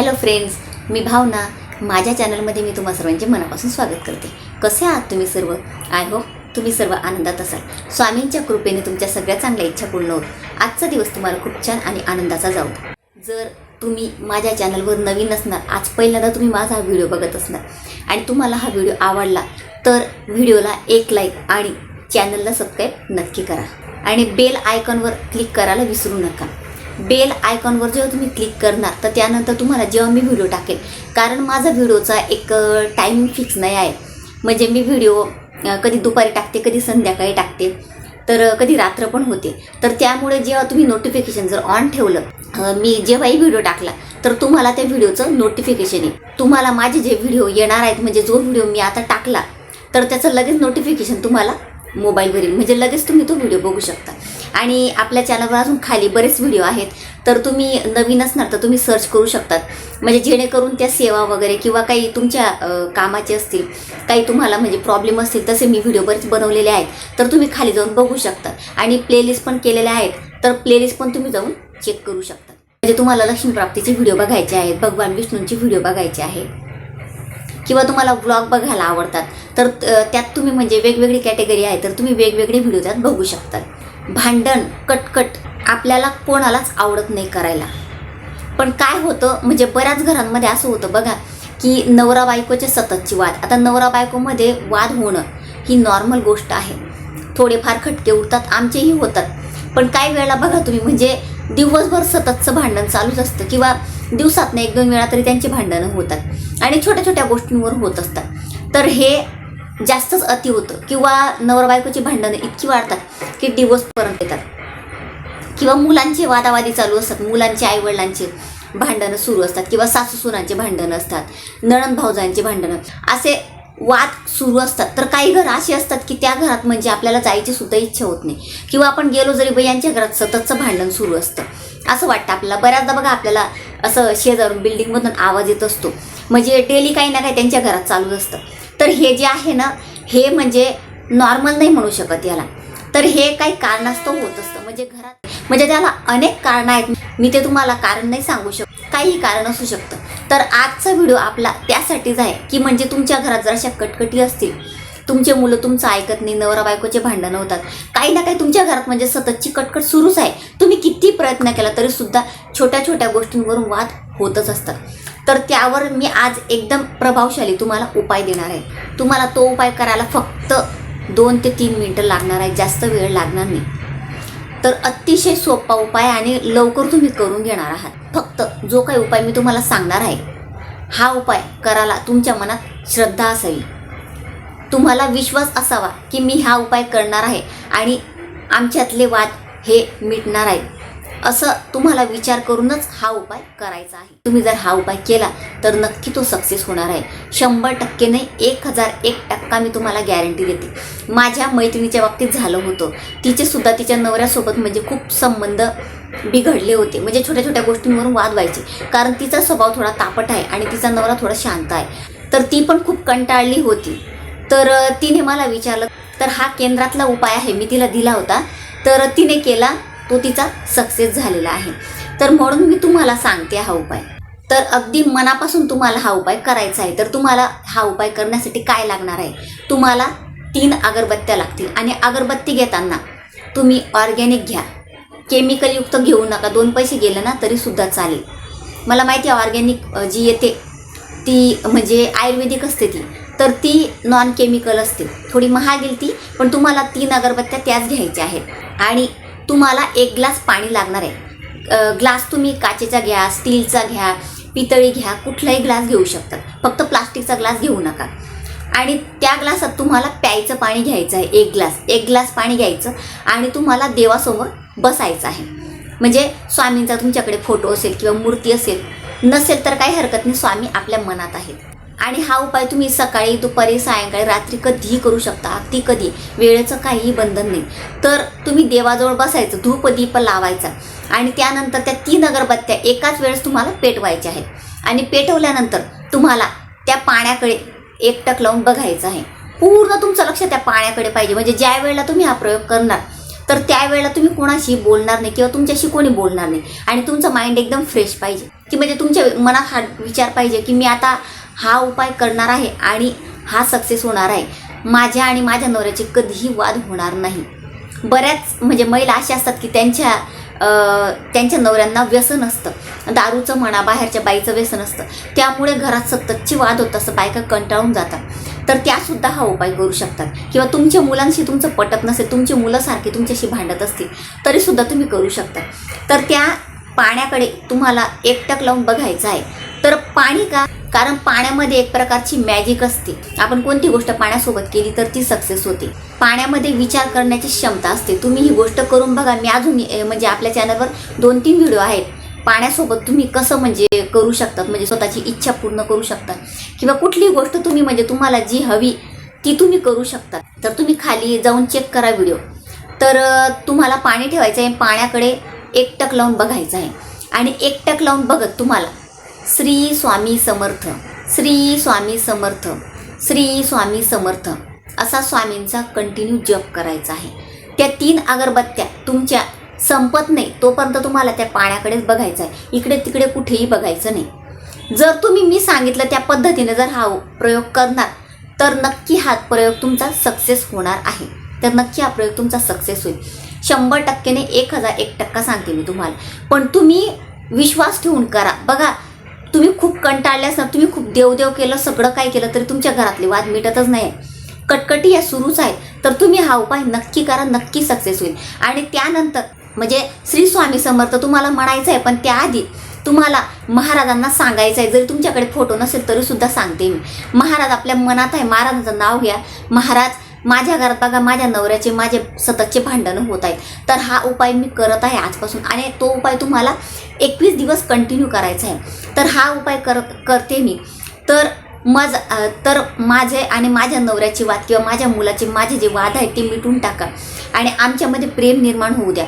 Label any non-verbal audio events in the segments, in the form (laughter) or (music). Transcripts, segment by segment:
Hello friends मी भावना. माझ्या चॅनलमध्ये मी तुम्हा सर्वांचे मनापासून स्वागत करते. कसे आहात तुम्ही सर्व? आय होप तुम्ही सर्व आनंदात असाल. स्वामींच्या कृपेने तुमच्या सगळ्या चांगल्या इच्छा पूर्ण होत. आजचा दिवस तुम्हाला खूप छान आणि आनंदाचा जाऊ जर तुम्ही माझ्या चॅनलवर नवीन असणार आज पहिल्यांदा तुम्ही माझा हा व्हिडिओ बघत असणार आणि तुम्हाला हा व्हिडिओ आवडला तर व्हिडिओला एक लाईक आणि चॅनलला सबस्क्राईब नक्की करा. आणि बेल आयकॉनवर क्लिक करायला विसरू नका. बेल आयकॉनवर जेव्हा तुम्ही क्लिक करणार तर त्यानंतर तुम्हाला जेव्हा मी व्हिडिओ टाकेल कारण माझा व्हिडिओचा एक टायमिंग फिक्स नाही आहे. म्हणजे मी व्हिडिओ कधी दुपारी टाकते कधी संध्याकाळी टाकते तर कधी रात्र पण होते. तर त्यामुळे जेव्हा तुम्ही नोटिफिकेशन जर ऑन ठेवलं मी जेव्हाही व्हिडिओ टाकला तर तुम्हाला त्या व्हिडिओचं नोटिफिकेशन येईल. तुम्हाला माझे जे व्हिडिओ येणार आहेत म्हणजे जो व्हिडिओ मी आता टाकला तर त्याचं लगेच नोटिफिकेशन तुम्हाला मोबाईलवर येईल म्हणजे लगेच तुम्ही तो व्हिडिओ बघू शकता. आणि आपल्या चॅनलवर अजून खाली बरेच व्हिडिओ आहेत. तर तुम्ही नवीन असणार तर तुम्ही सर्च करू शकतात. म्हणजे जेणेकरून त्या सेवा वगैरे किंवा काही तुमच्या कामाचे असतील काही तुम्हाला म्हणजे प्रॉब्लेम असतील तसे मी व्हिडिओ बरेच बनवलेले आहेत. तर तुम्ही खाली जाऊन बघू शकता. आणि प्लेलिस्ट पण केलेल्या आहेत. तर प्लेलिस्ट पण तुम्ही जाऊन चेक करू शकता. म्हणजे तुम्हाला लक्ष्मीप्राप्तीचे व्हिडिओ बघायचे आहेत भगवान विष्णूंचे व्हिडिओ बघायचे आहेत. किंवा तुम्हाला ब्लॉग बघायला आवडतात. तर त्यात तुम्ही म्हणजे वेगवेगळी कॅटेगरी आहे तर तुम्ही वेगवेगळे व्हिडिओ त्यात बघू शकतात. भांडण कटकट आपल्याला कोणालाच आवडत नाही करायला. पण काय होतं म्हणजे बऱ्याच घरांमध्ये असं होतं बघा की नवरा बायकोचे सततची वाद. आता नवरा बायकोमध्ये वाद होणं ही नॉर्मल गोष्ट आहे. थोडेफार खटके उठतात आमचेही होतात. पण काही वेळेला बघा तुम्ही म्हणजे दिवसभर सततचं भांडण चालूच असतं किंवा दिवसात एक दोन वेळा तरी त्यांची भांडणं होतात. आणि छोट्या छोट्या गोष्टींवर होत असतात. तर हे जास्तच अति होतं. किंवा नवर बायकोची भांडणं इतकी वाढतात की डिवोर्सपर्यंत येतात. किंवा मुलांचे वादावादी चालू असतात. मुलांचे आईवडिलांचे भांडणं सुरू असतात. किंवा सासू सुनांचे भांडणं असतात. नणन भाऊजांचे भांडणं. असे वाद सुरू असतात. तर काही घरं अशी असतात की त्या घरात म्हणजे आपल्याला जायची सुद्धा इच्छा होत नाही. किंवा आपण गेलो जरी बायांच्या घरात सततचं भांडण सुरू असतं. असं वाटतं आपल्याला. बऱ्याचदा बघा आपल्याला असं शेजारून बिल्डिंगमधून आवाज येत असतो. म्हणजे डेली काही ना काही त्यांच्या घरात चालू असतं. तर हे जे आहे ना हे म्हणजे नॉर्मल नाही म्हणू शकत याला. तर हे काही कारणास्तव होत असतं. म्हणजे घरात म्हणजे त्याला अनेक कारणं आहेत. मी ते तुम्हाला कारण नाही सांगू शकत. काहीही कारण असू शकतं. तर आजचा व्हिडिओ आपला त्यासाठीच आहे की म्हणजे तुमच्या घरात जर अशा कटकटी असतील. तुमचे मुलं तुमचं ऐकत नाही नवरा बायकोचे भांडणं होतात. काही ना काही तुमच्या घरात म्हणजे सततची कटकट सुरूच आहे. तुम्ही किती प्रयत्न केला तरी सुद्धा छोट्या छोट्या गोष्टींवरून वाद होतच असतात. तर त्यावर मी आज एकदम प्रभावशाली तुम्हाला उपाय देणार आहे. तुम्हाला तो उपाय करायला फक्त दोन ते तीन मिनटं लागणार आहे. जास्त वेळ लागणार नाही. तर अतिशय सोपा उपाय आणि लवकर तुम्ही करून घेणार आहात. फक्त जो काही उपाय मी तुम्हाला सांगणार आहे हा उपाय करायला तुमच्या मनात श्रद्धा असावी. तुम्हाला विश्वास असावा की मी हा उपाय करणार आहे आणि आमच्यातले वाद हे मिटणार आहे असं तुम्हाला विचार करूनच हा उपाय करायचा आहे. तुम्ही जर हा उपाय केला तर नक्की तो सक्सेस होणार आहे. शंभर टक्के नाही एक हजार एक टक्का मी तुम्हाला गॅरंटी देते. माझ्या मैत्रिणीच्या बाबतीत झालं होतं. तिचे सुद्धा तिच्या नवऱ्यासोबत म्हणजे खूप संबंध बिघडले होते. म्हणजे छोट्या छोट्या गोष्टींवरून वाद व्हायचे. कारण तिचा स्वभाव थोडा तापट आहे आणि तिचा नवरा थोडा शांत आहे. तर ती पण खूप कंटाळली होती. तर तिने मला विचारलं तर हा केंद्रातला उपाय आहे? मी तिला दिला होता. तर तिने केला तो तिचा सक्सेस झालेला आहे. तर म्हणून मी तुम्हाला सांगते हा उपाय. तर अगदी मनापासून तुम्हाला हा उपाय करायचा आहे. तर तुम्हाला हा उपाय करण्यासाठी काय लागणार आहे? तुम्हाला तीन अगरबत्त्या लागतील. आणि अगरबत्ती घेताना तुम्ही ऑर्गॅनिक घ्या. केमिकलयुक्त घेऊ नका. दोन पैसे गेले ना तरीसुद्धा चालेल. मला माहिती आहे ऑर्गॅनिक जी येते ती म्हणजे आयुर्वेदिक असते ती. तर ती नॉन केमिकल असते. थोडी महाग येईल ती पण तुम्हाला तीन अगरबत्त्या त्याच घ्यायच्या आहेत. आणि तुम्हाला एक ग्लास पाणी लागणार आहे. ग्लास तुम्ही काचेचा घ्या स्टीलचा घ्या पितळी घ्या कुठलाही ग्लास घेऊ शकतात फक्त प्लास्टिकचा ग्लास घेऊ नका. आणि त्या ग्लासात तुम्हाला प्यायचं पाणी घ्यायचं आहे एक ग्लास. एक ग्लास पाणी घ्यायचं आणि तुम्हाला देवासमोर बसायचं आहे. म्हणजे स्वामींचा तुमच्याकडे फोटो असेल किंवा मूर्ती असेल नसेल तर काही हरकत नाही स्वामी आपल्या मनात आहेत. आणि हा उपाय तुम्ही सकाळी दुपारी सायंकाळी रात्री कधीही करू शकता. अगदी कधी. वेळेचं काहीही बंधन नाही. तर तुम्ही देवाजवळ बसायचं धूप दीप लावायचा. आणि त्यानंतर त्या तीन अगरबत्त्या एकाच वेळेस तुम्हाला पेटवायच्या आहेत. आणि पेटवल्यानंतर तुम्हाला त्या पाण्याकडे एकटक लावून बघायचं आहे. पूर्ण तुमचं लक्ष त्या पाण्याकडे पाहिजे. म्हणजे ज्या वेळेला तुम्ही हा प्रयोग करणार तर त्यावेळेला तुम्ही कोणाशी बोलणार नाही किंवा तुमच्याशी कोणी बोलणार नाही. आणि तुमचं माइंड एकदम फ्रेश पाहिजे. की म्हणजे तुमच्या मनात हा विचार पाहिजे की मी आता हा उपाय करणार आहे आणि हा सक्सेस होणार आहे. माझ्या आणि माझ्या नवऱ्याचे कधीही वाद होणार नाही. बऱ्याच म्हणजे महिला अशा असतात की त्यांच्या त्यांच्या नवऱ्यांना व्यसन असतं दारूचं म्हणा बाहेरच्या बाईचं व्यसन असतं. त्यामुळे घरात सततची वाद होत असं बायका कंटाळून जातात. तर त्यासुद्धा हा उपाय करू शकतात. किंवा तुमच्या मुलांशी तुमचं पटत नसेल तुमची मुलं सारखी तुमच्याशी भांडत असतील तरीसुद्धा तुम्ही करू शकता. तर त्या पाण्याकडे तुम्हाला एकटक लावून बघायचं आहे. तर पाणी का कारण पाण्यामध्ये एक प्रकारची मॅजिक असते. आपण कोणती गोष्ट पाण्यासोबत केली तर ती सक्सेस होते. पाण्यामध्ये विचार करण्याची क्षमता असते. तुम्ही ही गोष्ट करून बघा. मी अजून म्हणजे आपल्या चॅनलवर दोन तीन व्हिडिओ आहेत. पाण्यासोबत तुम्ही कसं म्हणजे करू शकतात? म्हणजे स्वतःची इच्छा पूर्ण करू शकतात. किंवा कुठलीही गोष्ट तुम्ही म्हणजे तुम्हाला जी हवी ती तुम्ही करू शकता तर तुम्ही खाली जाऊन चेक करा व्हिडिओ तर तुम्हाला पाणी ठेवायचं आहे. पाण्याकडे एकटक लावून बघायचं आहे. आणि एकटक लावून बघत तुम्हाला श्री स्वामी समर्थ श्री स्वामी समर्थ श्री स्वामी समर्थ असा स्वामींचा कंटिन्यू जप करायचा आहे. त्या तीन अगरबत्त्या तुमच्या संपत नाही तोपर्यंत तुम्हाला त्या पाण्याकडेच बघायचं आहे. इकडे तिकडे कुठेही बघायचं नाही. जर तुम्ही मी सांगितलं त्या पद्धतीने जर हा प्रयोग करणार तर नक्की हा प्रयोग तुमचा सक्सेस होणार आहे. तर नक्की हा प्रयोग तुमचा सक्सेस होईल. शंभर टक्केने एक हजार एक टक्का सांगते मी तुम्हाला. पण तुम्ही विश्वास ठेवून करा. बघा तुम्ही खूप कंटाळले असणार तुम्ही खूप देवदेव केलं सगळं काय केलं तरी तुमच्या घरातले वाद मिटतच नाही. कटकटी या सुरूच आहेत. तर तुम्ही हा उपाय नक्की करा नक्की सक्सेस होईल. आणि त्यानंतर म्हणजे श्री स्वामी समर्थ तुम्हाला म्हणायचं आहे पण त्याआधी तुम्हाला महाराजांना सांगायचं आहे जरी तुमच्याकडे फोटो नसेल तरीसुद्धा सांगते मी. महाराज आपल्या मनात आहे. महाराजांचं नाव घ्या. महाराज माझ्या घरात बघा माझ्या नवऱ्याचे माझे सततचे भांडणं होत आहेत. तर हा उपाय मी करत आहे आजपासून. आणि तो उपाय तुम्हाला एकवीस दिवस कंटिन्यू करायचा आहे. तर हा उपाय कर करते मी. तर मज तर माझे आणि माझ्या नवऱ्याचे वाद किंवा माझ्या मुलाचे माझे जे वाद आहेत ते मिटून टाका. आणि आमच्यामध्ये प्रेम निर्माण होऊ द्या.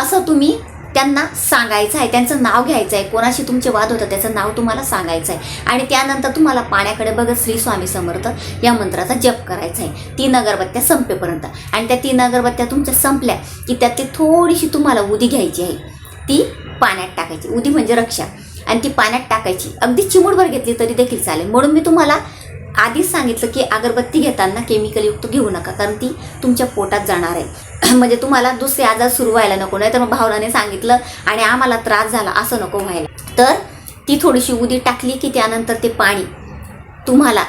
असं तुम्ही त्यांना सांगायचं आहे त्यांचं नाव घ्यायचं आहे. कोणाशी तुमचे वाद होतं त्याचं नाव तुम्हाला सांगायचं आहे. आणि त्यानंतर तुम्हाला पाण्याकडे बघत श्री स्वामी समर्थ या मंत्राचा जप करायचा आहे. तीन अगरबत्त्या संपेपर्यंत. आणि त्या तीन अगरबत्त्या तुमच्या संपल्या की त्यातली थोडीशी तुम्हाला उदी घ्यायची आहे. ती पाण्यात टाकायची. उदी म्हणजे रक्षा. आणि ती पाण्यात टाकायची. अगदी चिमूटभर घेतली तरी देखील चालेल. म्हणून मी तुम्हाला आधीच सांगितलं की अगरबत्ती घेताना केमिकलयुक्त घेऊ नका. कारण ती तुमच्या पोटात जाणार आहे. (clears throat) म्हणजे तुम्हाला दुसरे आजार सुरू व्हायला नको नाही तर मग भावनाने सांगितलं आणि आम्हाला त्रास झाला असं नको व्हायला. तर ती थोडीशी उदी टाकली की त्यानंतर ते पाणी तुम्हाला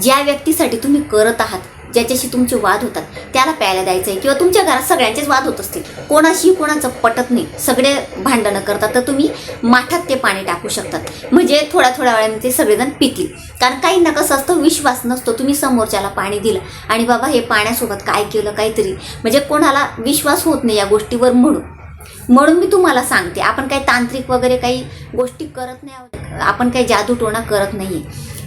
ज्या व्यक्तीसाठी तुम्ही करत आहात ज्याच्याशी तुमचे वाद होतात त्याला प्यायला द्यायचं आहे किंवा तुमच्या घरात सगळ्यांचेच वाद होत असतील. कोणाशी कोणाचं पटत नाही. सगळे भांडणं करतात तर तुम्ही माठात ते पाणी टाकू शकतात. म्हणजे थोड्या थोड्या वेळाने ते सगळेजण पितील. कारण काही ना कसं असतं विश्वास नसतो. तुम्ही समोरच्याला पाणी दिलं आणि बाबा हे पाण्यासोबत काय केलं काहीतरी. म्हणजे कोणाला विश्वास होत नाही या गोष्टीवर म्हणून. म्हणून मी तुम्हाला सांगते आपण काही तांत्रिक वगैरे काही गोष्टी करत नाही आहोत. आपण काही जादूटोणा करत नाही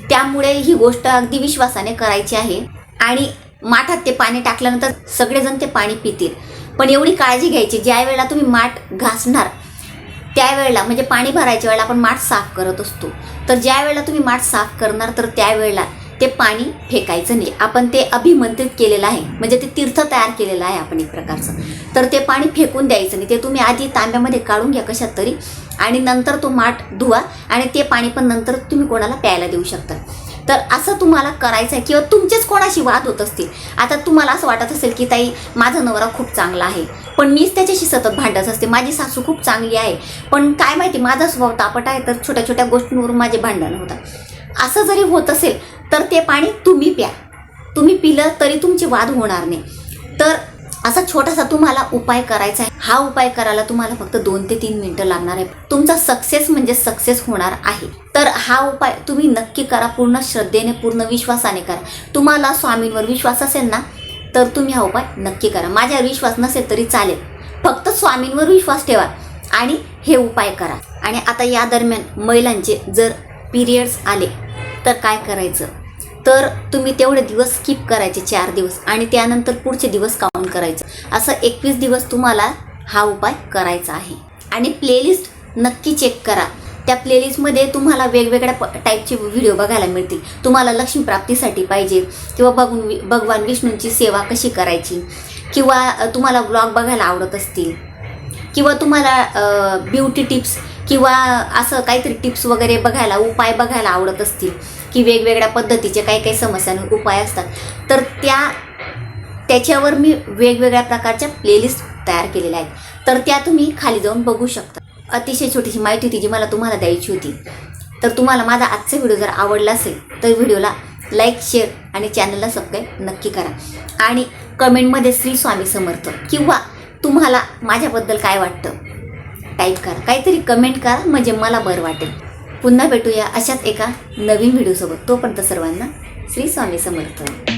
त्यामुळे ही गोष्ट अगदी विश्वासाने करायची आहे. आणि माठात ते पाणी टाकल्यानंतर सगळेजण ते पाणी पितील. पण एवढी काळजी घ्यायची ज्या वेळेला तुम्ही माठ घासणार त्यावेळेला म्हणजे पाणी भरायच्या वेळेला आपण माठ साफ करत असतो. तर ज्या वेळेला तुम्ही माठ साफ करणार तर त्यावेळेला ते पाणी फेकायचं नाही. आपण ते अभिमंत्रित केलेलं आहे. म्हणजे ते तीर्थ तयार केलेलं आहे आपण एक प्रकारचं. तर ते पाणी फेकून द्यायचं नाही. ते तुम्ही आधी तांब्यामध्ये काढून घ्या कशात तरी आणि नंतर तो माठ धुवा आणि ते पाणी पण नंतर तुम्ही कोणाला प्यायला देऊ शकता. तर असं तुम्हाला करायचं आहे किंवा तुमचेच कोणाशी वाद होत असतील आता तुम्हाला असं वाटत असेल की ताई माझा नवरा खूप चांगला आहे. पण मीच त्याच्याशी सतत भांडत असते. माझी सासू खूप चांगली आहे. पण काय माहिती माझा स्वभाव तापट आहे तर छोट्या छोट्या गोष्टींवरून माझे भांडण होतात. असं जरी होत असेल तर ते पाणी तुम्ही प्या. तुम्ही पिलं तरी तुमचे वाद होणार नाही. तर असा छोटासा तुम्हाला उपाय करायचा आहे. हा उपाय करायला तुम्हाला फक्त दोन ते तीन मिनिटं लागणार आहे. तुमचा सक्सेस म्हणजे सक्सेस होणार आहे. तर हा उपाय तुम्ही नक्की करा. पूर्ण श्रद्धेने पूर्ण विश्वासाने करा. तुम्हाला स्वामींवर विश्वास असेल ना तर तुम्ही हा उपाय नक्की करा. माझ्यावर विश्वास नसेल तरी चालेल. फक्त स्वामींवर विश्वास ठेवा आणि हे उपाय करा. आणि आता या दरम्यान महिलांचे जर पिरियड्स आले तर काय करायचं? तर तुम्ही तेवढे दिवस स्किप करायचे चार दिवस आणि त्यानंतर पुढचे दिवस काउंट करायचं. असं एकवीस दिवस तुम्हाला हा उपाय करायचा आहे. आणि प्लेलिस्ट नक्की चेक करा. त्या प्लेलिस्टमध्ये तुम्हाला वेगवेगळ्या प टाईपचे व्हिडिओ बघायला मिळतील. तुम्हाला लक्ष्मी प्राप्तीसाठी पाहिजे किंवा बघून वि- भगवान विष्णूंची सेवा कशी करायची किंवा तुम्हाला ब्लॉग बघायला आवडत असतील किंवा तुम्हाला ब्युटी टिप्स किंवा असं काहीतरी टिप्स वगैरे बघायला उपाय बघायला आवडत असतील की वेगवेगळ्या पद्धतीचे काही काही समस्यांवर उपाय असतात तर त्या त्याच्यावर मी वेगवेगळ्या प्रकारच्या प्लेलिस्ट तयार केलेल्या आहेत. तर त्या तुम्ही खाली जाऊन बघू शकता. अतिशय छोटीशी माहिती होती जी मला तुम्हाला द्यायची होती. तर तुम्हाला माझा आजचा व्हिडिओ जर आवडला असेल तर व्हिडिओला लाईक शेअर आणि चॅनलला सबस्क्राईब नक्की करा. आणि कमेंटमध्ये श्री स्वामी समर्थ किंवा तुम्हाला माझ्याबद्दल काय वाटतं? टाईप करा. काहीतरी कमेंट करा म्हणजे मला बरं वाटेल. पुन्हा भेटूया अशाच एका नवीन व्हिडिओसोबत तोपर्यंत सर्वांना श्री स्वामी समर्थ.